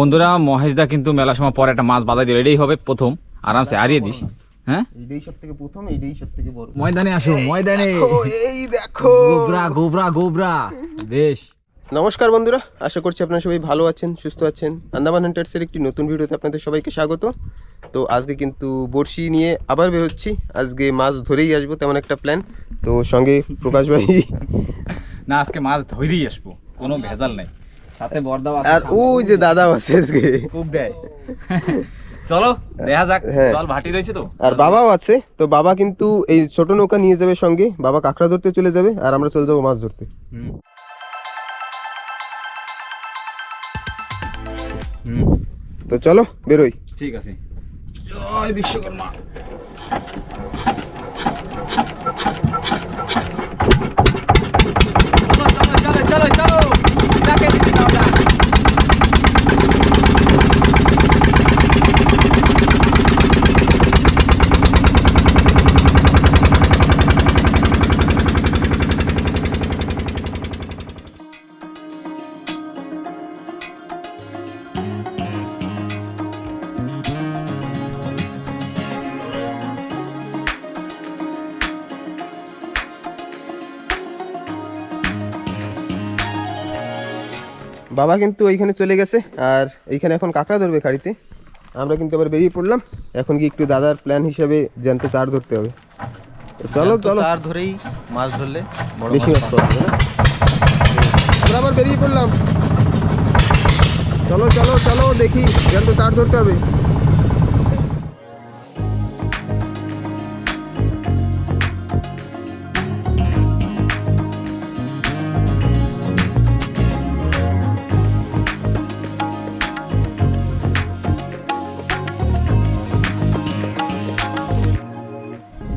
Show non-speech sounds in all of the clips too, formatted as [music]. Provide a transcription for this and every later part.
বন্ধুরা মহেশ দা কিন্তু মেলার সময় পরে একটা মাছ বাজাই দিল। এটাই হবে প্রথম। আরামসে হারিয়ে দিস। হ্যাঁ? এইটাই সব থেকে প্রথম এইটাই সব থেকে বড়। ময়দানে আসো ময়দানে। এই দেখো। গোবরা গোবরা গোবরা। বেশ। নমস্কার বন্ধুরা আশা করছি আপনারা সবাই ভালো আছেন সুস্থ আছেন। আন্দামান হান্টার্সের একটি নতুন ভিডিওতে আপনাদের সবাইকে স্বাগত। তো আজকে কিন্তু বড়শি নিয়ে আবার বেরোচ্ছি আজকে মাছ ধরেই আসব তেমন একটা প্ল্যান তো সঙ্গে প্রকাশ ভাই। না আজকে মাছ ধরেই আসব। কোনো ভেজাল নাই। সাথে বর্দাও আর ওই যে দাদাও আছে আজকে। খুব দেয়। চলো দেখা যাক। হ্যাঁ। জল ভাটি রয়েছে তো। আর বাবাও আছে। তো বাবা কিন্তু এই ছোট নৌকা নিয়ে যাবে সঙ্গে। বাবা কাঁকড়া ধরতে চলে যাবে আর আমরা চলে যাব মাছ ধরতে। তো চলো বেরোই। ঠিক আছে। জয় বিশ্বকর্মা। চলো চলো চলো চলো। বাবা কিন্তু ওইখানে চলে গেছে আর এইখানে এখন কাঁকড়া ধরবে গাড়িতে আমরা কিন্তু আবার বেরিয়ে পড়লাম। এখন কি একটু দাদার প্ল্যান হিসাবে জ্যান্ত চার ধরতে হবে। চলো চলো। চার ধরেই মাছ ধরলে বড় বেশি মাছ পাওয়া যাবে না। আমরা আবার বেরিয়ে পড়লাম। চলো চলো চলো দেখি জ্যান্ত চার ধরতে হবে।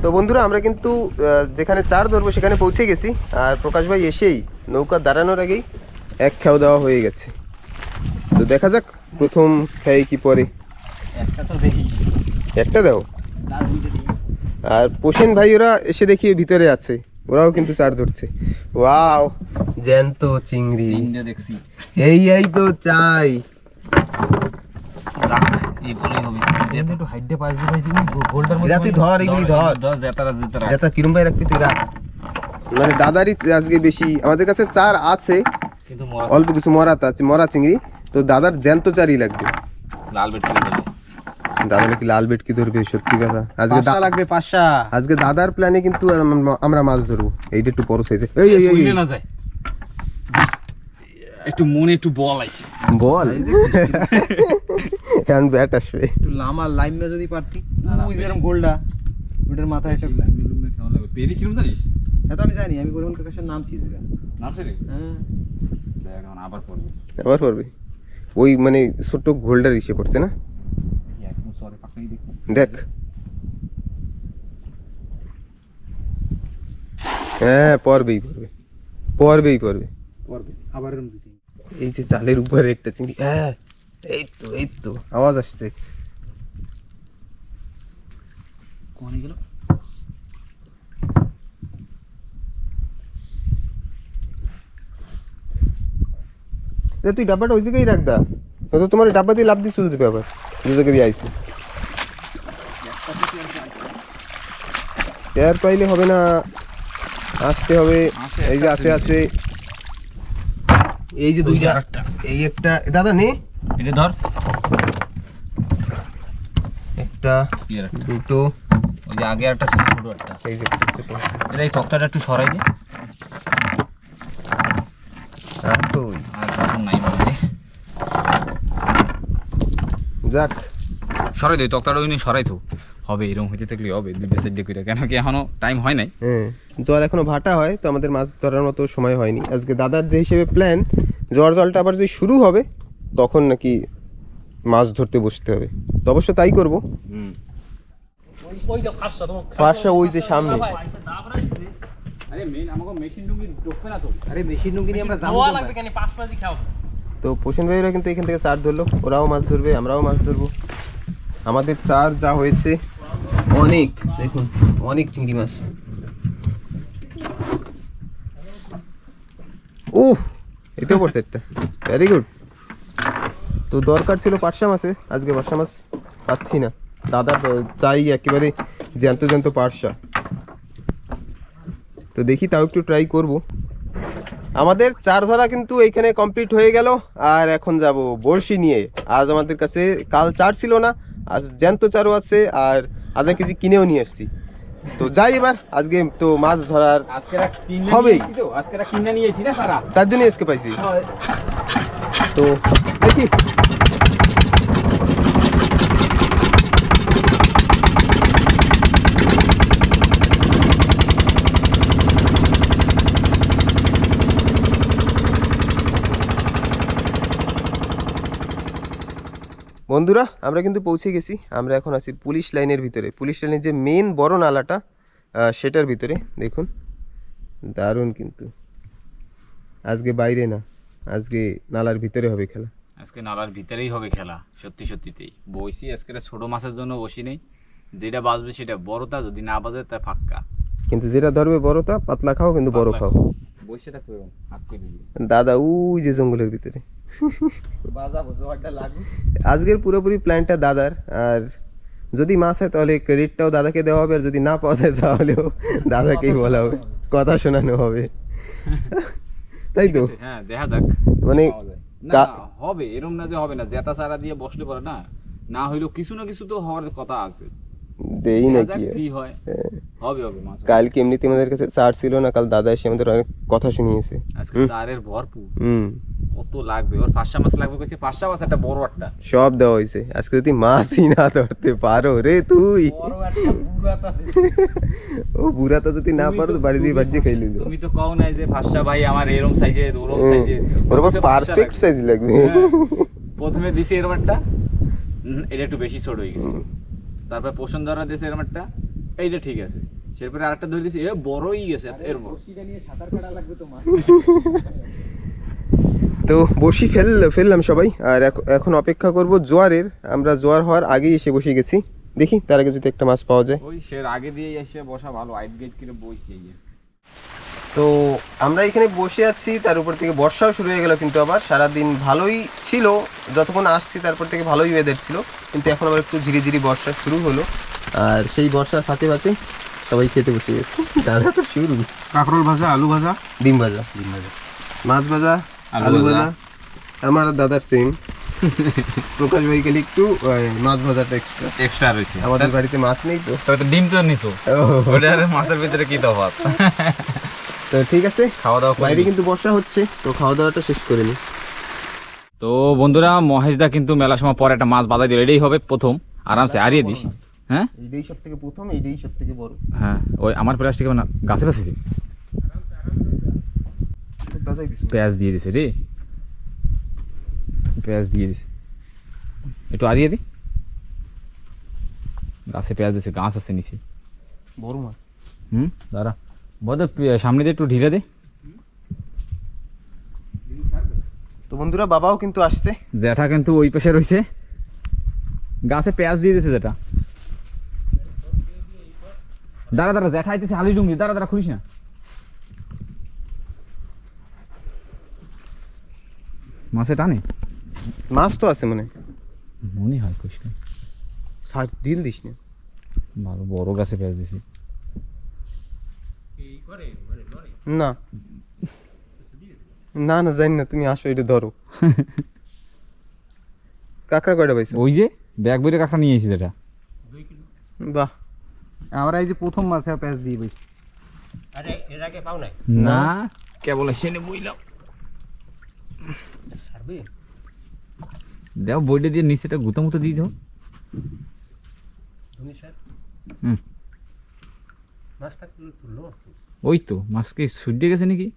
তো বন্ধুরা আমরা কিন্তু যেখানে চার ধরবো সেখানে পৌঁছে গেছি। আর প্রকাশ ভাই এসেই নৌকা দাঁড়ানোর আগেই এক খেয়াও দেওয়া হয়ে গেছে। তো দেখা যাক প্রথম খেয়ে কি পরে। একটা তো দেখি। একটা দাও। আর পোষেন ভাই ওরা এসে দেখি ভিতরে আছে। ওরাও কিন্তু চার ধরছে। ওয়াও জ্যান্ত চিংড়ি। দেখছি। এই এই তো চাই। এই বলেই হবে। যেতে একটু হাইডে পাশ দিয়ে পাশ দিয়ে গোলটার যা তুই ধর এগুলি ধর। ধর জেতারা জেতারা যেটা কিরম ভাই রাখবি তুই রাখ মানে দাদারই আজকে বেশি আমাদের কাছে চার আছে। কিন্তু অল্প কিছু মরা আছে মরা চিংড়ি। তো দাদার জ্যান্ত চারই লাগবে। লাল বেট দাদা নাকি লাল বেটকি ধরবে সত্যি কথা। আজকে লাগবে আজকে দাদার প্ল্যানে কিন্তু আমরা মাছ ধরবো। এইটা একটু বড় সাইজে এই এই, এই এই। না যায়। একটু মনে একটু বল আছে বল? এখন ব্যাট আসবে। একটু লামা লাইমে যদি পারতি। ওই যেরকম গোলটা ওটার মাথায় একটা পেরি কিরম জানিস? তো আমি জানি আমি পরিমল কাকাশের নাম ছিল নামছে রে? হ্যাঁ। দেখ এখন আবার পড়বে। আবার পড়বে? ওই মানে ছোট্ট গোল্ডার ইসে পড়ছে না? দেখো। দেখ। হ্যাঁ পড়বেই পড়বে। পড়বেই পড়বে। পড়বে। আবার এরকম এই যে চালের উপরে একটা চিংড়ি হ্যাঁ। এই তো এই তো আওয়াজ আসছে। কোনে গেল? তুই ডাব্বাটা ওই জায়গায় রাখ দা। তো তোমার ডাব্বা দিয়ে লাভ দিয়ে চলে যাবে আবার। যে জায়গায় দিয়ে আইছে। এয়ার পাইলে হবে না? আসতে হবে। এই যে আছে আছে এই যে দুইটা। এই একটা দাদা নে। এটা ধর। একটা ইয়ে দুটো। ওই যে আগে একটা ছিল ছোট একটা। এই যে এটা এই তক্তাটা একটু সরাই দে। আর তো আর নাই বলতে যাক। সরাই দে তক্তাটা ওই নিয়ে সরাই তো। হবে এরকম হইতে থাকলে হবে সাইড দিয়ে কইরা। কেন কি এখনও টাইম হয় নাই? হ্যাঁ জল এখনও ভাটা হয় তো আমাদের মাছ ধরার মতো সময় হয়নি। আজকে দাদার যে হিসেবে প্ল্যান জ্বর জলটা আবার যদি শুরু হবে তখন নাকি মাছ ধরতে বসতে হবে। তো অবশ্য তাই করব। পাঁচশো ওই যে সামনে। মেন তো। আরে মেশিন নুঙ্গি নিয়ে আমরা যাব তো পোষণ ভাইরা কিন্তু এখান থেকে চার ধরলো। ওরাও মাছ ধরবে আমরাও মাছ ধরবো। আমাদের চার যা হয়েছে অনেক দেখুন অনেক চিংড়ি মাছ। উফ এটাও পড়ছে একটা। ভেরি গুড তো দরকার ছিল পার্শা মাছে আজকে পার্শা মাছ পাচ্ছি না। দাদা চাই একেবারে জ্যান্ত জ্যান্ত পার্শা তো দেখি তাও একটু ট্রাই করব। আমাদের চার ধরা কিন্তু এইখানে কমপ্লিট হয়ে গেল আর এখন যাব বড়শি নিয়ে। আজ আমাদের কাছে কাল চার ছিল না আজ জ্যান্ত চারও আছে আর আধা কেজি কিনেও নিয়ে আসছি। তো যাই এবার আজকে তো মাছ ধরার হবেই। তার জন্য আজকে পাইছি। তো দেখি। বন্ধুরা, আমরা কিন্তু পৌঁছে গেছি। আমরা এখন আছি পুলিশ লাইনের ভিতরে। পুলিশ লাইনের যে মেন বড় নালাটা সেটার ভিতরে। দেখুন, দারুণ কিন্তু। আজকে বাইরে না। আজকে নালার ভিতরে হবে খেলা। আজকে নালার ভিতরেই হবে খেলা সত্যি সত্যিতেই। বইছি আজকে ছোট মাছের জন্য বসি নেই। যেটা বাজবে সেটা বড়তা যদি না বাজে তা ফাক্কা। কিন্তু যেটা ধরবে বড়তা পাতলা খাও কিন্তু বড় খাও। হাত করে দাদা ওই যে জঙ্গলের ভিতরে। আজকের পুরোপুরি প্ল্যানটা দাদার আর যদি মাছ হয় তাহলে ক্রেডিটটাও দাদাকে দেওয়া হবে আর যদি না পাওয়া যায় তাহলেও দাদাকেই বলা হবে। কথা শোনানো হবে। [laughs] তাই তো? হ্যাঁ দেখা যাক। মানে না হবে এরম না যে হবে না জেতা সারা দিয়ে বসলে পরে না না হইল কিছু না কিছু তো হওয়ার কথা আছে। দেই নাকি? কি হয়। হ্যাঁ। হবে হবে। কালকে এমনিতে আমাদের কাছে সার ছিল না কাল দাদা এসে আমাদের অনেক কথা শুনিয়েছে। আজকে সারের ভরপুর। হুম। কত লাগবে ওর পাঁচটা মাছ লাগবে কইছে পাঁচটা মাছ একটা বড় একটা। সব দেওয়া হয়েছে। আজকে যদি মাছই না ধরতে পারো রে তুই। ও বুড়াটা যদি না পারো তো বাড়ি দিয়ে বাজ্যে খাইলে তুমি তো কও নাই যে পাঁচটা ভাই আমার এরম সাইজের ওরম সাইজের ওর পারফেক্ট সাইজ লাগবে। প্রথমে দিছি এরম একটা। এটা একটু বেশি ছোট হয়ে গেছে। তারপর পোষণ ধরা দিয়েছে এরম একটা। এইটা ঠিক আছে। সেরপরে আরেকটা ধরে দিয়েছি এ বড়ই গেছে এর বড় রশিটা নিয়ে সাঁতার কাটা লাগবে [laughs] তো বসি ফেল ফেললাম সবাই। আর এখন অপেক্ষা করব জোয়ারের। আমরা জোয়ার হওয়ার আগেই এসে বসে গেছি। দেখি তার আগে যদি একটা মাছ পাওয়া যায়। ওই সে আগে দিয়ে এসে বসা ভালো আইট গেট কিনে বসে। তো আমরা এখানে বসে আছি তার উপর থেকে বর্ষাও শুরু হয়ে গেল কিন্তু আবার। সারাদিন ভালোই ছিল যতক্ষণ আসছি তারপর থেকে ভালোই ওয়েদার ছিল কিন্তু এখন আবার একটু ধীরে ধীরে বর্ষা শুরু হলো। আর সেই বর্ষার ফাঁকে ফাঁকে সবাই খেতে বসে গেছে। দাদা তো শুরু। কাঁকরোল ভাজা আলু ভাজা? ডিম ভাজা। ডিম ভাজা। মাছ ভাজা আলু। ভাজা। আমার দাদার সেম প্রকাশ ভাই গেলে একটু মাছ ভাজাটা এক্সট্রা এক্সট্রা রয়েছে। আমাদের বাড়িতে মাছ নেই তো। তবে ডিম তো নিছো। ওটা মাছের ভিতরে কি তফাৎ? তো ঠিক আছে খাওয়া দাওয়া বাইরে কিন্তু বর্ষা হচ্ছে তো খাওয়া দাওয়াটা শেষ করে নি তো বন্ধুরা মহেশদা কিন্তু মেলা সময় পরে একটা মাছ বাজাই দিল এটাই হবে প্রথম। আরামসে হারিয়ে দিস। হ্যাঁ? এইটাই সব থেকে প্রথম এইটাই সব থেকে বড়। হ্যাঁ ওই আমার প্লাস্টিক না? গাছে ফেসেছি পেঁয়াজ দিয়ে দিছে রে। পেঁয়াজ দিয়ে দিছে। একটু আরিয়ে দি। গাছে পেঁয়াজ দিছে গাছ আছে নিচে। বড় মাছ। হুম দাঁড়া। বদ সামনে দিয়ে একটু ঢিলে দে। তো বন্ধুরা বাবাও কিন্তু আসছে। জ্যাঠা কিন্তু ওই পাশে রয়েছে। গাছে পেঁয়াজ দিয়ে দিছে যেটা দাঁড়া দাঁড়া জ্যাঠা আইতেছে ডুঙ্গি দাঁড়া দাঁড়া খুলিস না। মাছে টানে? মাছ তো আছে মানে মনে হয় সার দিল দিস না। ভালো বড় গাছে পেঁয়াজ দিছি। না [laughs] না না জানি না তুমি আসো এটা ধরো। [laughs] কাঁকড়া কয়টা পাইছো? ওই যে ব্যাগ বইরে কাঁকড়া নিয়ে এসেছি যেটা বাহ। আমরা এই যে প্রথম মাছে পেঁয়াজ দিয়ে বইছি না। কেবল এসে বইলাম। দেও বইটা দিয়ে নিচেটা গুতো মুতো দিয়ে দাও। হুম। ওই তো মাছ কি সুড্ডে গেছে নাকি?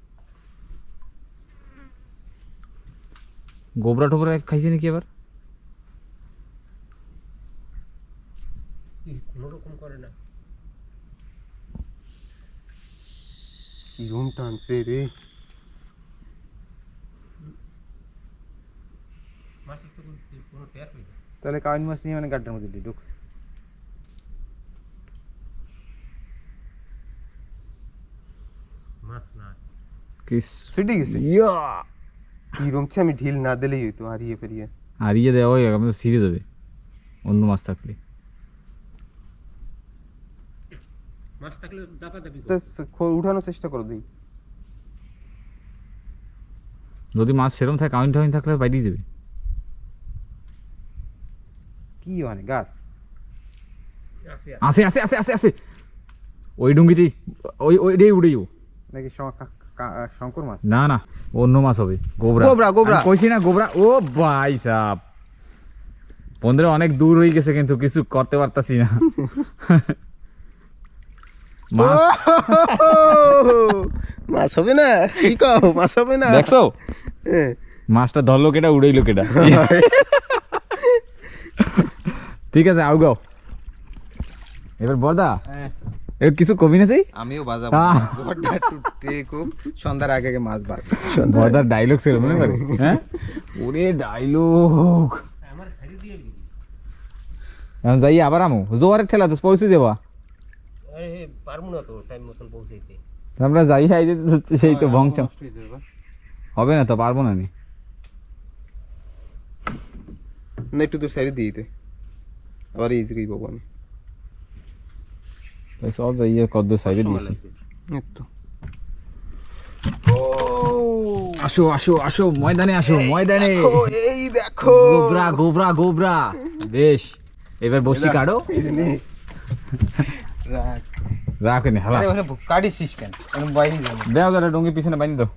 গোবরা টোবরা খাইছে নাকি এবার কি রুম টানছে রে? তাহলে কাউন মাছ নিয়ে মানে গাড্ডার মধ্যে দিয়ে ঢুকছে। ছুটে গেছে ইয়া কি রুমছে আমি ঢিল না দিলেই হইতো হারিয়ে পেরিয়ে আর ইয়ে দেওয়া ওই আমি সিরে দেবে অন্য মাছ থাকলে উঠানোর চেষ্টা করো দিই যদি মাছ সেরম থাকে কাউন্ট টাউন থাকলে বাইরেই যাবে। কি মানে গাছ? আসে আসে। আসে আসে আসে ওই ডুঙ্গিতেই ওই ওই উড়ে যাব। নাকি কা- শঙ্কর মাছ? না না অন্য মাছ হবে গোবরা। গোবরা, গোবরা। কইছি না গোবরা ও ভাই সাপ বন্ধুরা অনেক দূর হয়ে গেছে কিন্তু কিছু করতে পারতাছি না। [laughs] মাছ [laughs] মাছ হবে না? কি কও মাছ হবে না? দেখছ। মাছটা ধরলো কেটা উড়াইলো কেটা [laughs] ঠিক আছে আউ গাও। এবার বর্দা। হ্যাঁ। এবার কিছু কবি না তুই? আমিও বাজাবো। খুব। সন্ধ্যার আগে আগে মাছ বাজ বর্দার ডায়লগ ছিল মনে করে হ্যাঁ? ওরে ডায়লগ এখন যাই আবার আমু। জোয়ারের ঠেলা তো পৌঁছে যাবা। পারব না তো টাইম মতন পৌঁছাইতে। আমরা যাই হাই সেই তো ভংচ হবে না তো পারব না নি না একটু তো সাইড দিয়ে দিতে আবার জায়গায় পাবো আমি। সব যাই কদ্দ সাইডে দিয়েছি। এই তো। আসো আসো আসো ময়দানে আসো ময়দানে। ও এই দেখো। গোবরা গোবরা গোবরা। বেশ এবার বসি কাটো। রাখ। রাখে নি হালা। আরে ওখানে কাটিছিস কেন? আমি বাইরে যাব দেও ডঙ্গি পিছনে বাঁধি দাও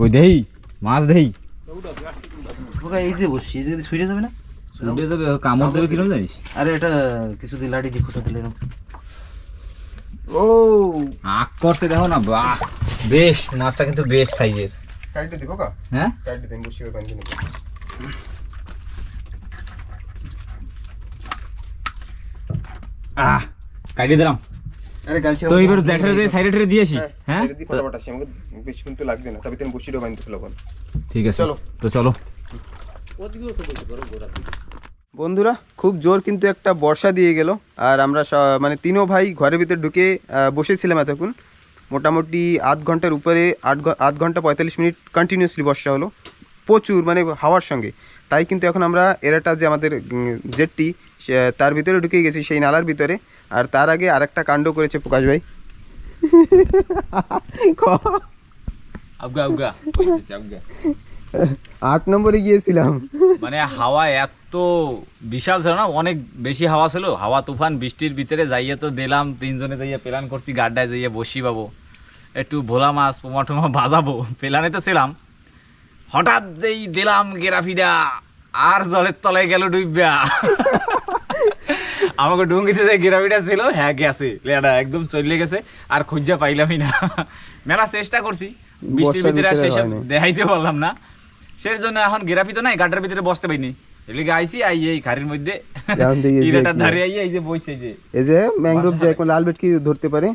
ওই দেই মাছ দেই এই যে বসছি এই যে যদি ছুটে যাবে না? উঠে যাবে কামড় দেবে কিরম জানিস? আরে এটা কিছুদিন লাড়ি দিয়ে খোসা দিলে এরকম। ও। আক করছে দেখো না বাহ বেশ মাছটা কিন্তু বেশ সাইজের। কাটতে দিব কা? হ্যাঁ? কাটতে দেন নেব। আহ কাটিয়ে দিলাম। আরে গাল তো এবার জ্যাঠের যে সাইডে দিয়েছি হ্যাঁ এটা দিয়ে ফটাফট আসি আমাকে বেশিক্ষণ তো লাগবে না। তবে তুমি বসিটাও বান্ধতে ফেলব ঠিক আছে। চলো। তো চলো। বন্ধুরা খুব জোর কিন্তু একটা বর্ষা দিয়ে গেল। আর আমরা স- মানে তিনও ভাই ঘরের ভিতরে ঢুকে বসেছিলাম এতক্ষণ। মোটামুটি আধ ঘণ্টার উপরে আট ঘ- আধ ঘণ্টা পঁয়তাল্লিশ মিনিট কন্টিনিউসলি বর্ষা হলো। প্রচুর মানে হাওয়ার সঙ্গে। তাই কিন্তু এখন আমরা এরাটা যে আমাদের জেটটি সে- তার ভিতরে ঢুকে গেছি সেই নালার ভিতরে। আর তার আগে আরেকটা কাণ্ড করেছে প্রকাশ ভাই। আবগা আবগা আবগা আট নম্বরে গিয়েছিলাম। মানে হাওয়া এত বিশাল ছিল না? অনেক বেশি হাওয়া ছিল। হাওয়া তুফান বৃষ্টির ভিতরে যাইয়ে তো দিলাম তিনজনে যাইয়ে প্ল্যান করছি গাড্ডায় যাইয়ে বসি পাবো একটু ভোলা মাছ পোমা টোমা বাজাবো প্ল্যানে তো ছিলাম। হঠাৎ যেই দিলাম গেরাফিডা আর জলের তলায় গেল ডুববা আমাকে ডুঙ্গিতে যে গেরাফিটা ছিল হ্যাঁ গেছে। লেডা একদম চলে গেছে আর খুঁজা পাইলামই না। মেলা চেষ্টা করছি। বৃষ্টির ভিতরে সেসব দেখাইতে পারলাম না। সেই জন্য এখন গেরাফি তো নাই ভিতরে বসতে পাইনি আইছি আই এই খাড়ির মধ্যে কি- ধারে আই এই যে বইছে যে। এই যে ম্যাংগ্রোভ যে এখন লাল ভেটকি ধরতে পারে?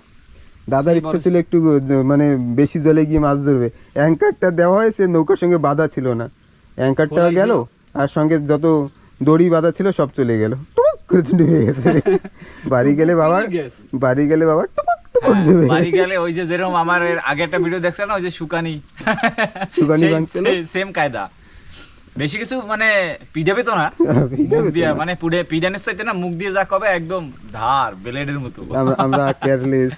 দাদার ইচ্ছা ছিল একটু মানে বেশি জলে গিয়ে মাছ ধরবে। অ্যাঙ্কারটা দেওয়া হয়েছে নৌকার সঙ্গে বাঁধা ছিল না। অ্যাঙ্কারটা গেল আর সঙ্গে যত দড়ি বাঁধা ছিল সব চলে গেল। টুক করে তো ডুবে [laughs] গেছে। বাড়ি গেলে বাবার বাড়ি গেলে বাবার টুক বাড়ি গেলে ওই যে যেরকম আমার আগে একটা ভিডিও না ওই যে? সেম কায়দা। বেশি কিছু মানে পিডাবে তো না [laughs] মুখ দিয়ে মানে পুড়ে পিডানের না মুখ দিয়ে যা কবে একদম ধার ব্লেডের মতো। আমরা আমরা [laughs] কেয়ারলেস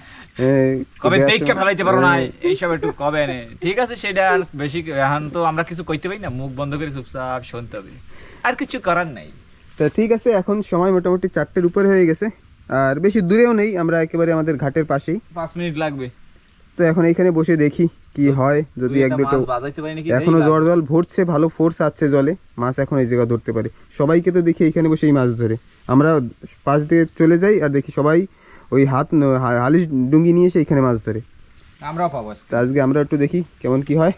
কবে দেখকে ফেলাইতে পারো না এইসব একটু কবে নে। ঠিক আছে সেটা আর বেশি এখন তো আমরা কিছু কইতে পারি না মুখ বন্ধ করে চুপচাপ শুনতে হবে। আর কিছু করার নাই। তা ঠিক আছে এখন সময় মোটামুটি চারটের উপরে হয়ে গেছে। আর বেশি দূরেও নেই আমরা একেবারে আমাদের ঘাটের পাশেই। পাঁচ মিনিট লাগবে। তো এখন এইখানে বসে দেখি কি হয় যদি এক দুটো মাছ এখনও। জ্বর জল ভরছে ভালো ফোর্স আছে জলে মাছ এখন এই জায়গা ধরতে পারে। সবাইকে তো দেখি এখানে বসেই মাছ ধরে। আমরা পাশ দিয়ে চলে যাই আর দেখি সবাই ওই হাত হালিশ ডুঙ্গি নিয়ে এসে এখানে মাছ ধরে। আমরাও পাবো আজকে। আমরা একটু দেখি কেমন কি হয়।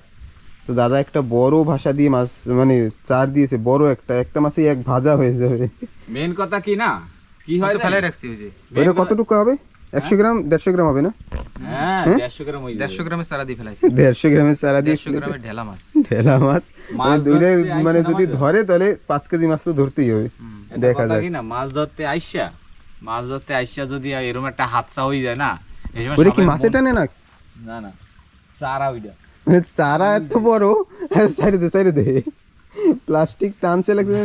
তো দাদা একটা বড় ভাষা দিয়ে মাছ মানে চার দিয়েছে বড় একটা একটা মাছেই এক ভাজা হয়ে যাবে। মেন কথা কি না? কি হয় ফেলে রাখছি ওই যে। ওইটা কতটুকু হবে? একশো গ্রাম দেড়শো গ্রাম হবে না? হ্যাঁ দেড়শো গ্রাম ওই দেড়শো গ্রামের চারা দিয়ে ফেলাইছি। দেড়শো গ্রামের চারা দিয়ে দেড়শো গ্রামের ঢেলা মাছ। ঠেলা মাছ? মানে দূরে মানে যদি ধরে তাহলে পাঁচ কেজি মাছ তো ধরতেই হবে। দেখা না মাছ ধরতে আইসা? মাছ ধরতে আইসা যদি এরকম একটা হাতসা হয়ে যায় না এই কি মাছে টানে না? না না চারা ওইটা। চারা এত বড়? সাইডে দে সাইডে দে। প্লাস্টিক টানছে লাগছে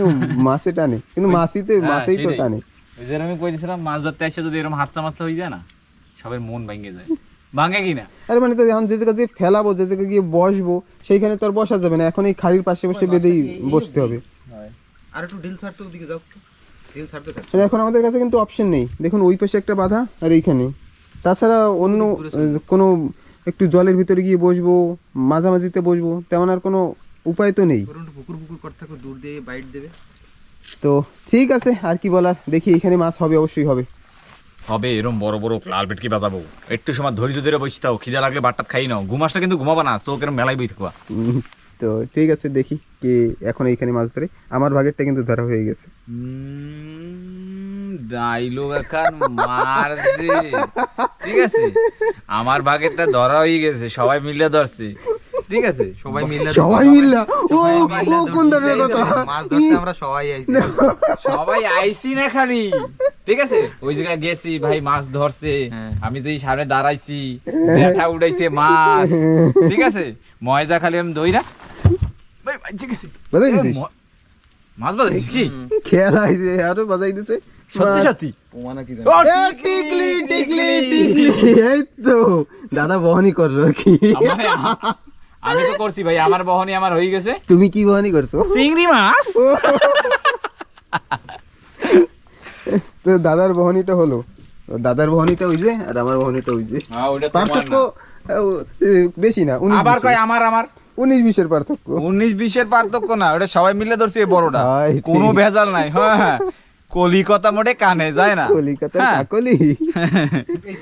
মাছে টানে। কিন্তু মাছিতে হ্যাঁ, মাছেই তো টানে। ওই জন্য আমি কই দিয়েছিলাম মাছ ধরতে এসে যদি এরকম হাতসা মাতসা হয়ে যায় না সবাই মন ভেঙে যায়। ভাঙে কি না? আরে মানে তো এখন যে জায়গা যে ফেলাবো যে জায়গায় গিয়ে বসবো সেইখানে তো আর বসা যাবে না। এখন এই খাড়ির পাশে বসে বেঁধেই বসতে হবে। আর একটু ঢিল ছাড়তে ওদিকে যাও ঢিল ছাড়তে থাক এখন আমাদের কাছে কিন্তু অপশন নেই। দেখুন ওই পাশে একটা বাধা আর এইখানে। তাছাড়া অন্য কোনো একটু জলের ভিতরে গিয়ে বসবো মাঝামাঝিতে বসবো তেমন আর কোনো উপায় তো নেই। পুকুর পুকুর করতে দূর দিয়ে বাইট দেবে। তো ঠিক আছে আর কি বলার? দেখি এখানে মাছ হবে অবশ্যই হবে। হবে এরম বড় বড় লাল পেটকি বাজাবো। একটু সময় ধৈর্য ধরে বসে থাও খিদে লাগলে বাট্টাত খাই নাও। ঘুমাসটা কিন্তু ঘুমাবা না চোখ এরম মেলাই বই থাকবা। তো ঠিক আছে দেখি কে এখন এইখানে মাছ ধরে। আমার ভাগেরটা কিন্তু ধরা হয়ে গেছে। ডাইলগ এখন মারছে। ঠিক আছে? আমার ভাগেরটা ধরা হয়ে গেছে সবাই মিলে ধরছে। ঠিক আছে সবাই মিলে সবাই মিললা ও ও কোন ধরনের কথা? মাছ ধরতে আমরা সবাই আইছি সবাই আইসি না খালি। ঠিক আছে? ওই জায়গায় গেছি ভাই মাছ ধরছে। হ্যাঁ। আমি তো সামনে দাঁড়াইছি ব্যাটা উড়াইছে মাছ। ঠিক আছে? ময়দা খালি আমি দই না? ভাই বাজে গেছে। বাজাই দিছিস? মাছ বাজাইছিস কি? খেলা হয়েছে আরও বাজাই দিছে। সত্যি মাছ। সত্যি? পোমা নাকি জানো? ও, এ, টিকলি টিকলি টিকলি। এই তো দাদা বহনি করল আর কি আমি তো করছি ভাই আমার বহনি আমার হয়ে গেছে। তুমি কি বহনি করছ? চিংড়ি মাছ? [laughs] তো দাদার বহনিটা হলো। দাদার বহনিটা হইছে আর আমার বহনিটা হইছে হ্যাঁ, ওটা তোমার পার্থক্য বেশি না আবার কয়। আমার আমার? উনিশ বিশের পার্থক্য। উনিশ বিশের পার্থক্য না ওটা সবাই মিলে ধরছি বড়টা। কোনো ভেজাল নাই হ্যাঁ হ্যাঁ। কলিকতা মোটে কানে যায় না। কলিকাতার হ্যাঁ।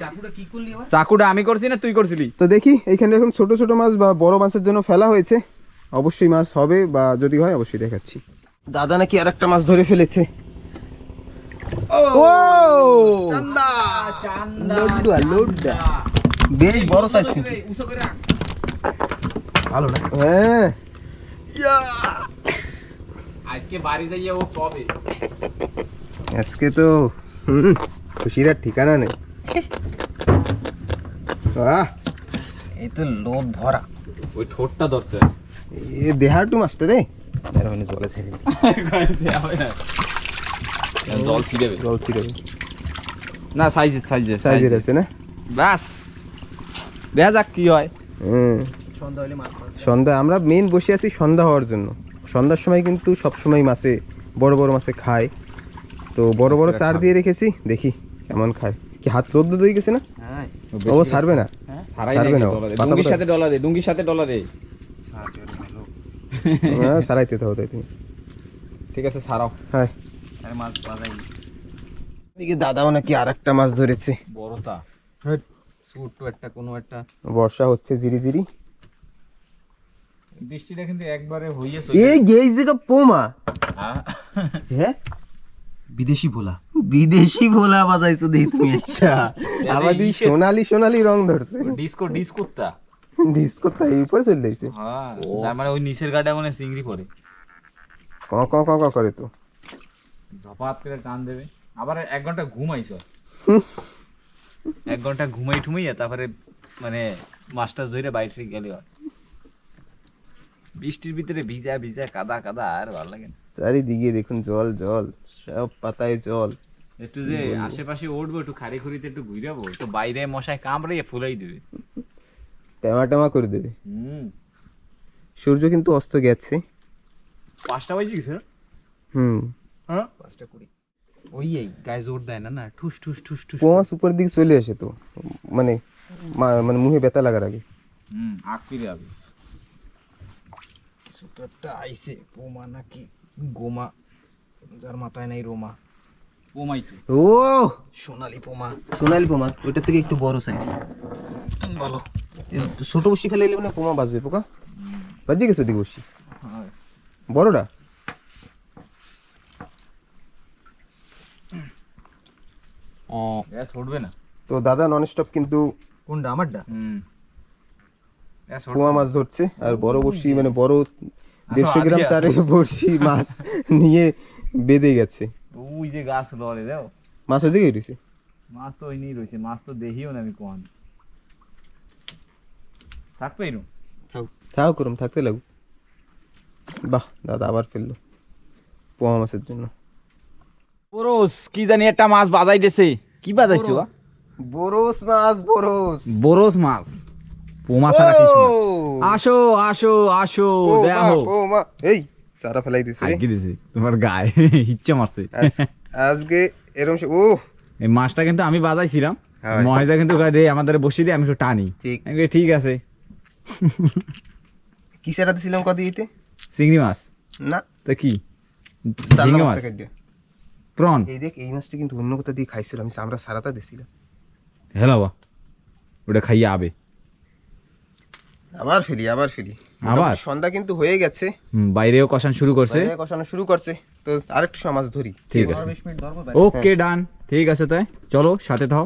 চাকুটা কি করলি আবার চাকুটা আমি করছি না তুই করছিলি? তো দেখি এখানে এখন ছোট ছোট মাছ বা বড় মাছের জন্য ফেলা হয়েছে। অবশ্যই মাছ হবে বা যদি হয় অবশ্যই দেখাচ্ছি। দাদা নাকি আর একটা মাছ ধরে ফেলেছে। ও! লোড্ডা লোড্ডা বেশ বড় সাইজ কিন্তু। ভালো না? হ্যাঁ। আজকে বাড়ি যাইয়ে ও কবে? আজকে তো হুম, খুশির আর ঠিকানা নেই। আহ এই তো লোভ ভরা। ওই ঠোঁটটা ধরতে। এ দেহাটু মাছটা রে। এর মানে জলে ছেড়ে জল ছিড়েবে জল ছিঁড়ে না সাইজে সাইজে সাইজের আছে না? ব্যাস। দেখা যাক কি হয়। হুম। সন্ধ্যা হলে মাছ মাছ সন্ধ্যা আমরা মেন বসে আছি সন্ধ্যা হওয়ার জন্য। সন্ধ্যার সময় কিন্তু সবসময় মাছে বড় বড় মাছে খায়। তো বড় বড় চার দিয়ে রেখেছি দেখি কেমন খায়। কি হাত রোদ হয়ে গেছে না? হ্যাঁ ও ছাড়বে না। সারাই ছাড়বে না ডুঙ্গির সাথে ডলা দে ডুঙ্গির সাথে ডলা দে। হ্যাঁ সারাইতে তো। তুমি ঠিক আছে ছাড়াও। হ্যাঁ। আরে মাছ বাজাই এদিকে দাদাও নাকি আর একটা মাছ ধরেছে। বড়টা ছোট্ট একটা কোনো একটা। বর্ষা হচ্ছে জিরি জিরি বৃষ্টিটা কিন্তু একবারে হইয়ে এই গেই জায়গা পোমা। হ্যাঁ? বিদেশি ভোলা। বিদেশি ভোলা বাজাইছো দেখি তুমি [laughs] একটা। আমাদের ইসের- সোনালি সোনালি রং ধরছে। ডিস্কো ডিস্কোত্তা। ডিস্কো তাই উপরে চলে যাইছে। হ্যাঁ তার মানে ওই নিচের গাটা মানে চিংড়ি পড়ে ক ক ক ক করে তো। ঝপাত করে টান দেবে। আবার এক ঘণ্টা ঘুমাইছ। এক ঘণ্টা ঘুমাই ঠুমাইয়া তারপরে মানে মাস্টার ধরে বাইরে গেলে হয়। বৃষ্টির ভিতরে ভিজা ভিজা কাদা কাদা আর ভালো লাগে না। চারিদিকে দেখুন জল জল। সব পাতায় জল। একটু যে আশেপাশে উঠবো একটু খাড়ি খুঁড়িতে একটু ঘুরাবো একটু বাইরে মশায় কামড়ে ফুলাই দেবে। টেমা টেমা করে দেবে। হুম। সূর্য কিন্তু অস্ত গেছে। পাঁচটা বাজে গেছে হুম। হ্যাঁ? পাঁচটা কুড়ি। ওই এই গায়ে জোর দেয় না না ঠুস ঠুস ঠুস ঠুস। পোমা সুপার দিকে চলে আসে তো। মানে মা- মানে মুখে ব্যথা লাগার আগে। হুম আগ ফিরে যাবে ছোট একটা আইসে পোমা নাকি গোমা। যার মাথায় নাই রোমা। ওমাই তো। ও! সোনালি পোমা। সোনালি পোমা ওইটার থেকে একটু বড় সাইজ বলো ছোট বসি ফেলে এলে মানে পোমা বাজবে পোকা? বাজিয়ে গেছে ওদিকে বসি হ্যাঁ। বড়টা? না। তো দাদা কিন্তু কোনটা আমারটা? হুম। গ্যাস মাছ ধরছে আর বড় বড়শি মানে বড় দেড়শো গ্রাম চারের বড়শি মাছ নিয়ে বেঁধে গেছে। ওই যে গাছ লড়ে দাও মাছ হয়ে গিয়ে রয়েছে? মাছ তো ওই নিয়ে রয়েছে মাছ তো দেখিও না আমি কোন। থাকবে নু থাও করুম থাকতে লাগু। বাহ দাদা আবার ফেলল পোয়া মাছের জন্য। বরস কি জানি একটা মাছ বাজাই বাজাইতেছে। কি বাজাইছো বা? বরস মাছ বরস। বরস মাছ। পোমা ছাড়া কিছু আসো আসো আসো দেখো। ও মা এই সারা ফেলাই দিছে দিছে তোমার গায়ে ইচ্ছা মারছে। আজকে এরম সে- ও এই মাছটা কিন্তু আমি বাজাইছিলাম। মহেজা কিন্তু দে আমাদের বসিয়ে দিয়ে আমি একটু টানি। ঠিক। আছে। কি সেরা দিছিলাম কত দিতে চিংড়ি মাছ। না। তা কি? মাছ। প্রন এই দেখ এই মাছটা কিন্তু অন্য কোথা দিয়ে খাইছিল আমি আমরা সারাটা দিছিলাম। বা ওটা খাইয়ে আবে। আবার ফেলি আবার ফেলি। আবার? সন্ধ্যা কিন্তু হয়ে গেছে। বাইরেও কষান শুরু করছে? কষানো শুরু করছে। তো আরেকটু সময় মাছ ধরি। ঠিক আছে। বিশ মিনিট ধরবো ওকে ডান। ঠিক আছে তাই। চলো সাথে থাও।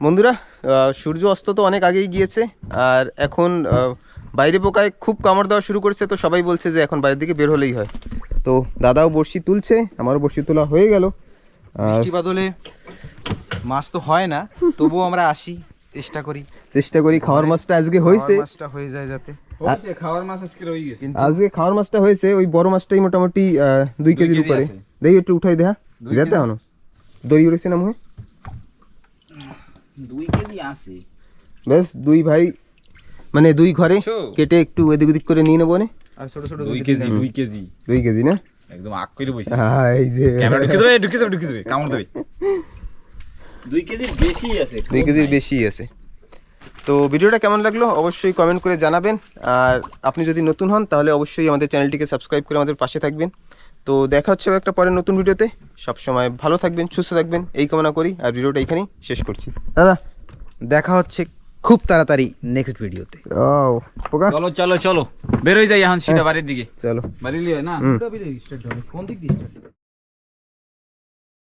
বন্ধুরা আহ, সূর্য অস্ত তো অনেক আগেই গিয়েছে আর এখন আহ, বাইরে পোকায় খুব কামড় দেওয়া শুরু করেছে তো সবাই বলছে যে এখন বাইরের দিকে বের হলেই হয়। তো দাদাও বড়শি তুলছে আমারও বড়শি তোলা হয়ে গেল। আর বৃষ্টি বাদলে মাছ তো হয় না তবুও আমরা আসি চেষ্টা করি। চেষ্টা করি খাওয়ার মাছটা আজকে হয়েছে। মাছটা হয়ে যায় যাতে। খাওয়ার মাছ আজকে রয়ে গেছে। আজকে খাওয়ার মাছটা হয়েছে ওই বড় মাছটাই মোটামুটি দুই কেজির উপরে। দেখি একটু উঠাই দেখা যেতে হনো দড়ি উড়েছে না মুহে? দুই কেজি আছে। ব্যাস দুই ভাই মানে দুই ঘরে কেটে একটু এদিক ওদিক করে নিয়ে নেব নে। আর ছোট ছোট দুই কেজি দুই কেজি। দুই কেজি না? একদম আগ করে বসে হ্যাঁ, এই যে। ক্যামেরা ঢুকে যাবে ঢুকে যাবে ঢুকে যাবে কামড় দেবে। [laughs] দুই কেজির বেশি আছে দুই কেজির বেশি আছে। তো ভিডিওটা কেমন লাগল অবশ্যই কমেন্ট করে জানাবেন। আর আপনি যদি নতুন হন তাহলে অবশ্যই আমাদের চ্যানেলটিকে সাবস্ক্রাইব করে আমাদের পাশে থাকবেন। তো দেখা হচ্ছে একটা পরের নতুন ভিডিওতে। সবসময় ভালো থাকবেন সুস্থ থাকবেন এই কামনা করি। আর ভিডিওটা এখানেই শেষ করছি। দাদা দেখা হচ্ছে খুব তাড়াতাড়ি নেক্সট ভিডিওতে। ও পোকা। চলো চলো চলো। বেরোই যাই এখন সিধা বাড়ির দিকে। চলো। বাড়ি লিয়ে না। ফোন দিক দিয়ে